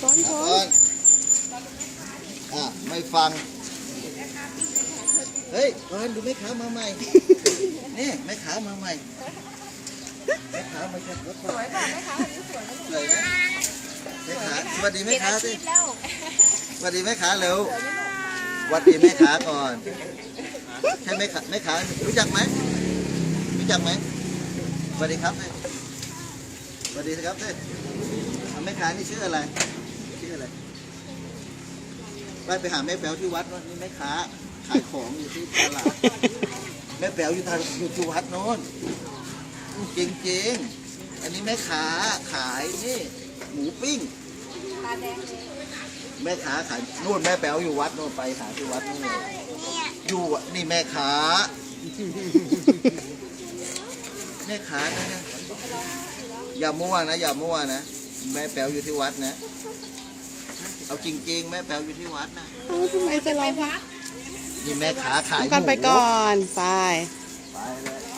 ช้อนช้อก่อนนอะไม่ฟัง เฮ้ยก่อนดูแม่ค้ามาใหม่ นี่แม่ค้ามาใหม่ แม่ค้ามาจากรถไฟสวยป่ะแม่ค้าวันนี้สวยไหมสวยไหมแม่ค้าสวัสดีแม่ค้าสิแล้วสวัสดีแม่ค้าเร็วสวัสดีแม่ค้าก่อน ใช่แม่ค้าแม่ค้ารู้จักไหมรู้จักไหมสวัสดีครับสิสวัสดีครับสิเอาแม่ค้านี่ชื่ออะไร ชื่ออะไรไปไปหาแม่แป๋วที่วัดโน่นนี่แม่ค้าขายของอยู่ที่ตลาดแม่แป๋วอยู่ทางอยู่ที่วัดโน้นจริงๆอันนี้แม่ค้าขายนี่หมูปิ้งตาแดงเลยแม่ค้าขายนู่นแม่แป๋วอยู่วัดโน่นไปหาที่วัดนู่นอยู่อะนี่แม่ค้าแม่ค้านะเนี่ยอย่ามั่วนะอย่ามั่วนะแม่แป๋วอยู่ที่วัดนะ เอาจริงๆ แม่แป๋วอยู่ที่วัดนะเอ้าทำไมจะร้องพักนี่แม่ค้าขายหมูกันไปก่อน ไป ไปเลย